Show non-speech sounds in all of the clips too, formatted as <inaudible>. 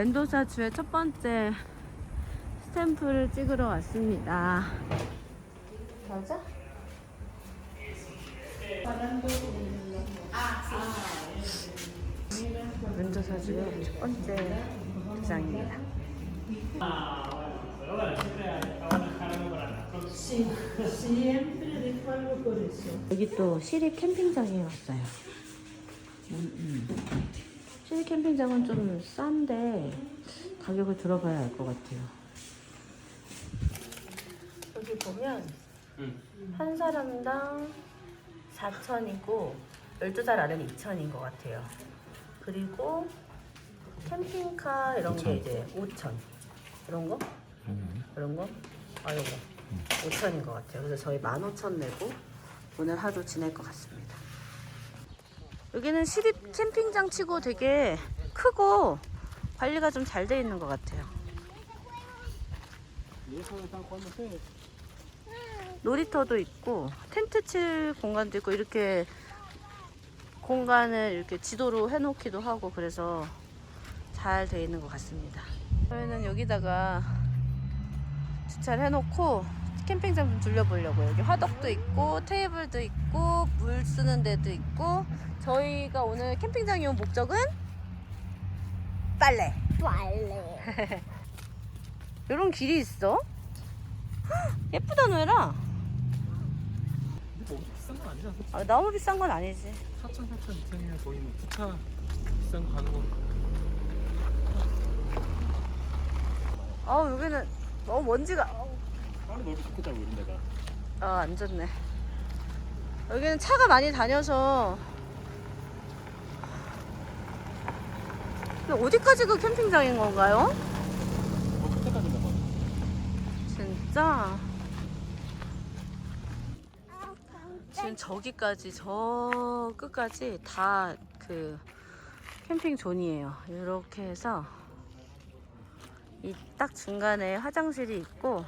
멘도사 주의 첫 번째 스탬프를 찍으러 왔습니다. 맞아? 멘도사 주의 첫 번째 장입니다. 여기 또 시립 캠핑장에 왔어요. 시립 캠핑장은 좀 싼데 가격을 들어봐야 알 것 같아요. 여기 보면 한 사람당 4천이고 12살 아래는 2천인 것 같아요. 그리고 캠핑카 이런 게 이제 5천. 이런 거? 이런 거? 아, 이거. 5천인 것 같아요. 그래서 저희 15,000 내고 오늘 하루 지낼 것 같습니다. 여기는 시립 캠핑장 치고 되게 크고 관리가 좀 잘 돼 있는 것 같아요. 놀이터도 있고 텐트 칠 공간도 있고 이렇게 공간을 이렇게 지도로 해놓기도 하고 그래서 잘 돼 있는 것 같습니다. 저희는 여기다가 주차를 해놓고 캠핑장 좀 둘러보려고 여기 화덕도 있고 테이블도 있고 물 쓰는 데도 있고. 저희가 오늘 캠핑장에 온 목적은 빨래. 빨래. <laughs> 이런 길이 있어? 헉, 예쁘다 노예라. 뭐 비싼 건 아니잖아. 아, 너무 비싼 건 아니지. 4천 4천 이상이면 거의 뭐 부차 비싼 거 가는 거. 아 여기는 너무 먼지가 빨리 넓이 좋겠다고 이런 데가. 아, 안 좋네. 여기는 차가 많이 다녀서. 근데 어디까지 그 캠핑장인 건가요? 뭐 끝에까지 가봐. 진짜? 지금 저기까지, 저 끝까지 다 그 캠핑 존이에요. 이렇게 해서 이 딱 중간에 화장실이 있고,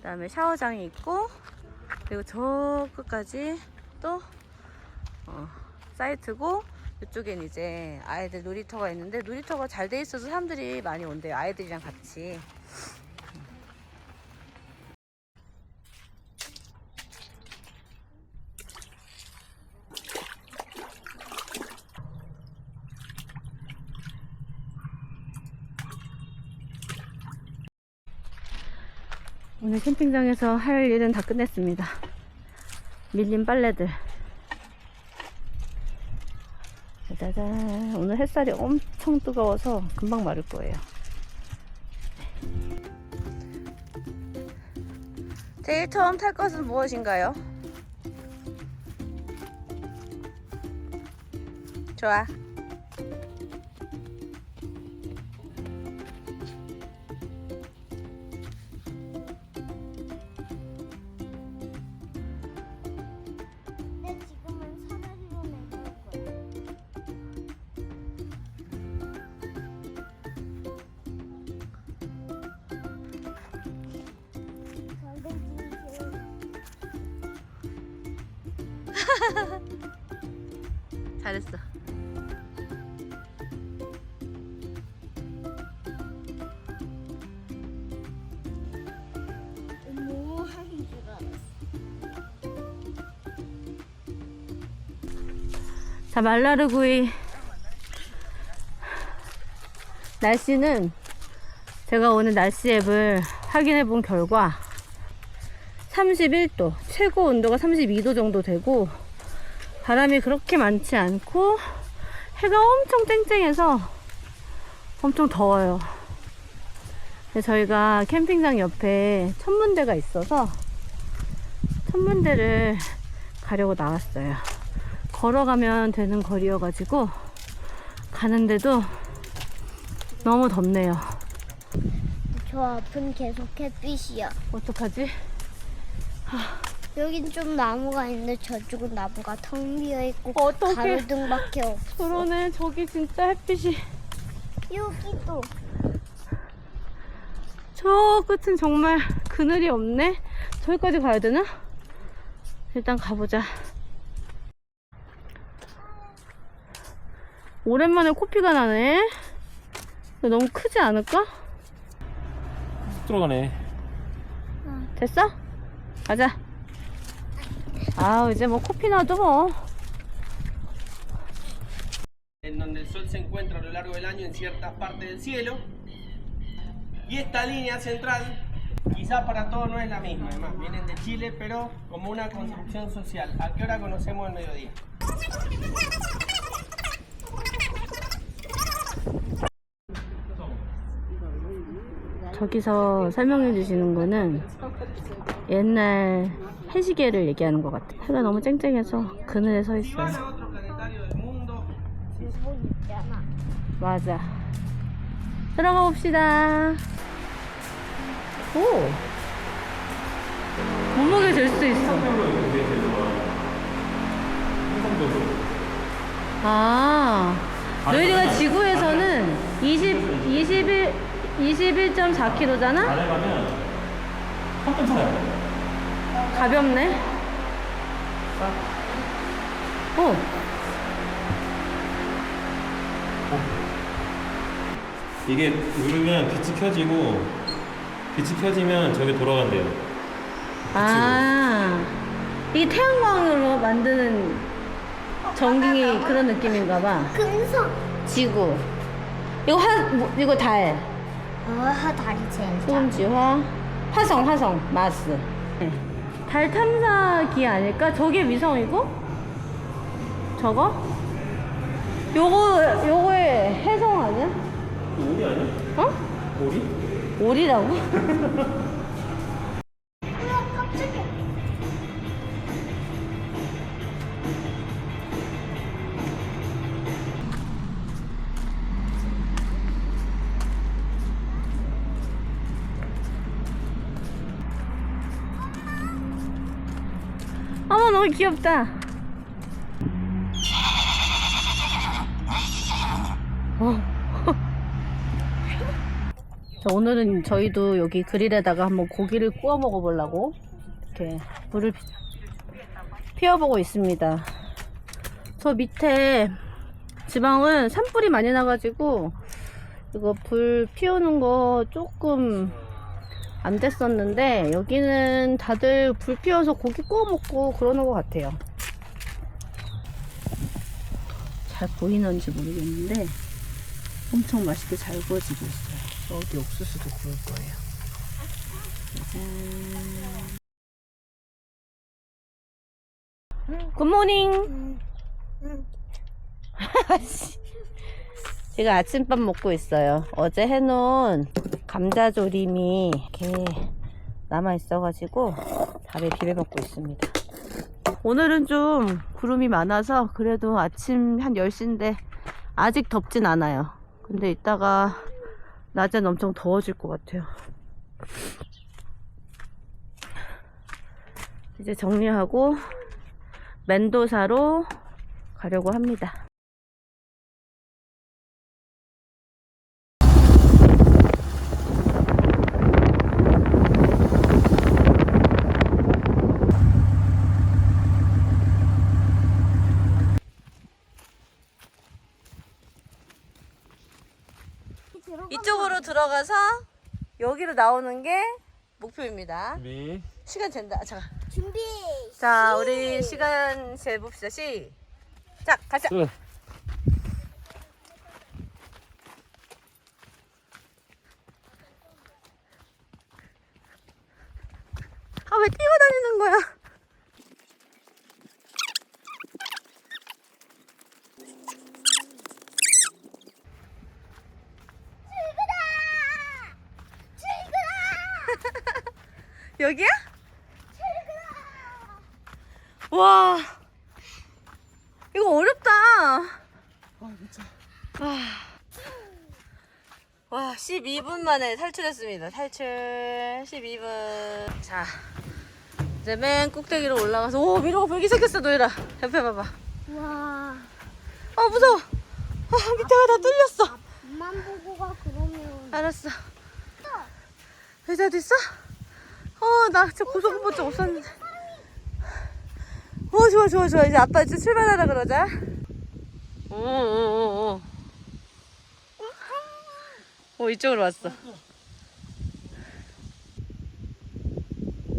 그 다음에 샤워장이 있고, 그리고 저 끝까지 또 어, 사이트고 이쪽엔 이제 아이들 놀이터가 있는데 놀이터가 잘 돼 있어서 사람들이 많이 온대요. 아이들이랑 같이. 오늘 캠핑장에서 할 일은 다 끝냈습니다. 밀린 빨래들. 짜자잔. 오늘 햇살이 엄청 뜨거워서 금방 마를 거예요. 제일 처음 탈 것은 무엇인가요? 좋아. <laughs> 잘했어. 뭐 하는 줄 알았어. 자, 말라르구이 날씨는 제가 오늘 날씨 앱을 확인해 본 결과 31도, 최고 온도가 32도 정도 되고 바람이 그렇게 많지 않고 해가 엄청 쨍쨍해서 엄청 더워요. 저희가 캠핑장 옆에 천문대가 있어서 천문대를 가려고 나왔어요. 걸어가면 되는 거리여가지고 가는데도 너무 덥네요. 저 앞은 계속 햇빛이야. 어떡하지? 여긴 좀 나무가 있는데 저쪽은 나무가 텅 비어 있고 어떡해. 가로등밖에 없어. 그러네 저기 진짜 햇빛이 여기도 저 끝은 정말 그늘이 없네 저기까지 가야 되나? 일단 가보자 오랜만에 코피가 나네 너무 크지 않을까? 쑥 들어가네. 됐어? 가자. 아 이제 뭐 코피 나도 뭐. en donde el Sol se encuentra a lo largo del año en ciertas partes del cielo. Y esta línea central, quizás para todos no es la misma, además vienen de Chile, pero como una construcción social. ¿A qué hora conocemos el mediodía? 저기서 설명해 주시는 거는 옛날 해시계를 얘기하는 것 같아. 해가 너무 쨍쨍해서 그늘에 서 있어요. 맞아. 들어가 봅시다. 오! 몸무게 될수 있어. 아, 너희가 지구에서는 20, 21, 21.4kg잖아? 안에 가볍네. 오, 이게 누르면 빛이 켜지고 빛이 켜지면 저게 돌아간대요. 아, 이게 태양광으로 만드는 전기 그런 느낌인가 봐. 금성. 지구. 이거 화, 뭐, 이거 달. 아, 다리 제일 작. 소금지화. 화성, 화성, 마스. 네. 달 탐사기 아닐까? 저게 위성이고? 저거? 요거, 요거의 해성 아니야? 오리 아니야? 어? 오리? 오리라고? <laughs> 어머 너무 귀엽다. 어. <laughs> 자, 오늘은 저희도 여기 그릴에다가 한번 고기를 구워 먹어보려고 이렇게 피- 피워보고 있습니다. 저 밑에 지방은 산불이 많이 나가지고 이거 불 피우는 거 조금 안 됐었는데 여기는 다들 불 피워서 고기 구워 먹고 그러는 것 같아요. 잘 보이는지 모르겠는데 엄청 맛있게 잘 구워지고 있어요. 여기 옥수수도 구울 거예요. 굿모닝. <laughs> 제가 아침밥 먹고 있어요. 어제 해놓은 감자조림이 이렇게 남아 있어가지고 밥에 비벼 먹고 있습니다. 오늘은 좀 구름이 많아서 그래도 아침 한 10시인데 아직 덥진 않아요. 근데 이따가 낮엔 엄청 더워질 것 같아요. 이제 정리하고 멘도사로 가려고 합니다. 이쪽으로 들어가서 여기로 나오는 게 목표입니다. 준비. 시간 잰다. 잠깐. 준비. 자, 우리 시간 재봅시다. 시작. 가자. 끝. 아, 왜 뛰어다니는 거야? 여기야? 와, 이거 어렵다. 아, 진짜. 와, 12분 만에 탈출했습니다. 탈출 12분. 자, 이제 맨 꼭대기로 올라가서 오 미로가 불기 시작했어 노예라. 옆에 봐봐. 와. 아 무서워. 아 밑에가 다 뚫렸어. 앞만 보고 가 그러면. 알았어. 의자도 있어? 어, 나 진짜 고소공포증 없었는데. 어, 좋아, 좋아, 좋아. 이제 아빠 이제 출발하라 그러자. 오, 오, 오, 오. 어 이쪽으로 왔어.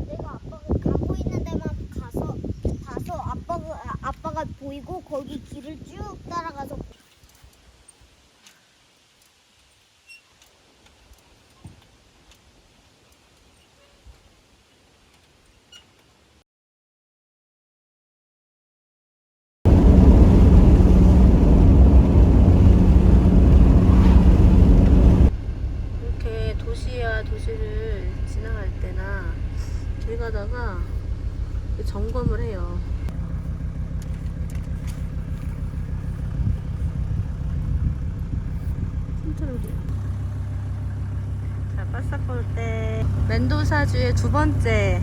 내가 아빠가 가고 있는 데만 가서 가서 아빠가 아빠가 보이고 거기 길을 쭉 따라가서 이렇게 도시야 도시를 지나갈 때나 길 가다가 이렇게 점검을 해요. 자, 파사포르테 멘도사주의 두 번째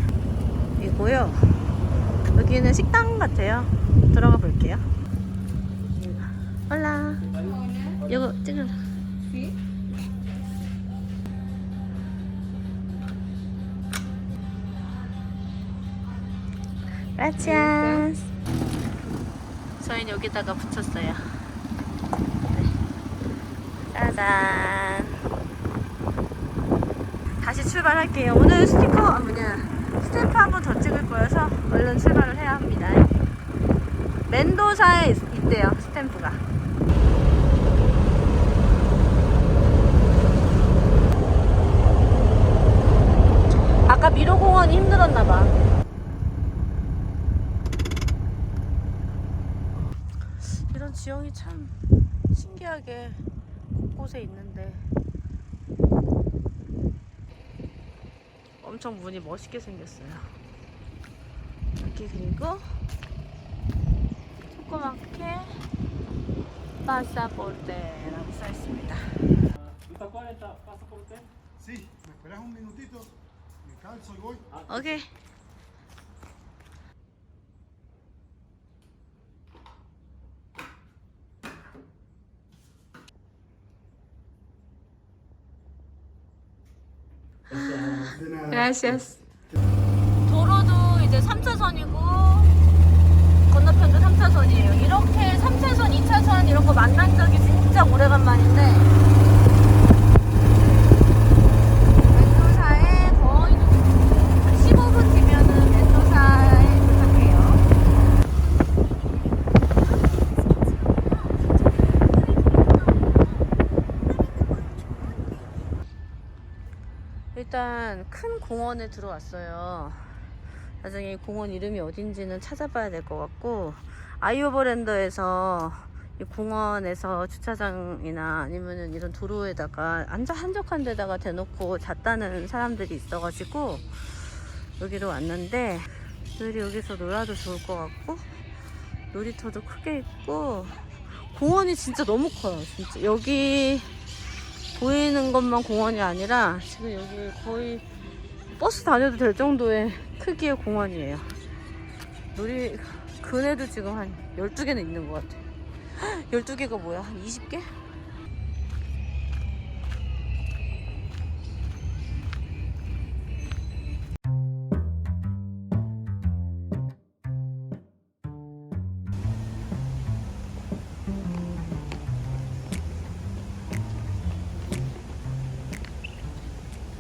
이고요. 여기는 식당 같아요. 들어가 볼게요. 올라. 이거 찍어. Gracias. 저희는 여기다가 붙였어요. 네. 짜잔. 다시 출발할게요. 오늘 스티커, 아, 뭐냐, 스탬프 한 번 더 찍을 거여서 얼른 출발을 해야 합니다. 멘도사에 있- 있대요, 스탬프가. 아까 미로공원이 힘들었나봐. 이런 지형이 참 신기하게 곳곳에 있는데 엄청 문이 멋있게 생겼어요. 여기 그리고 조그맣게 파사포르테라고 써 있습니다. ¿Está 40 pasaporte? Gracias. 도로도 이제 3차선이고 건너편도 3차선이에요. 이렇게 3차선, 2차선 이런 거 만난 적이 진짜 오래간만인데 멘도사에 거의 한 15분 뒤면은 멘도사에 도착해요. 일단 큰 공원에 들어왔어요. 나중에 이 공원 이름이 어딘지는 찾아봐야 될 것 같고 아이오버랜드에서 이 공원에서 주차장이나 아니면은 이런 도로에다가 앉아 한적한 데다가 대놓고 잤다는 사람들이 있어가지고 여기로 왔는데 애들이 여기서 놀아도 좋을 것 같고 놀이터도 크게 있고 공원이 진짜 너무 커요. 진짜 여기 보이는 것만 공원이 아니라 지금 여기 거의 버스 다녀도 될 정도의 크기의 공원이에요. 놀이 그네도 지금 한 12개는 있는 것 같아요. <gasps> 12개가 뭐야? 한 20개?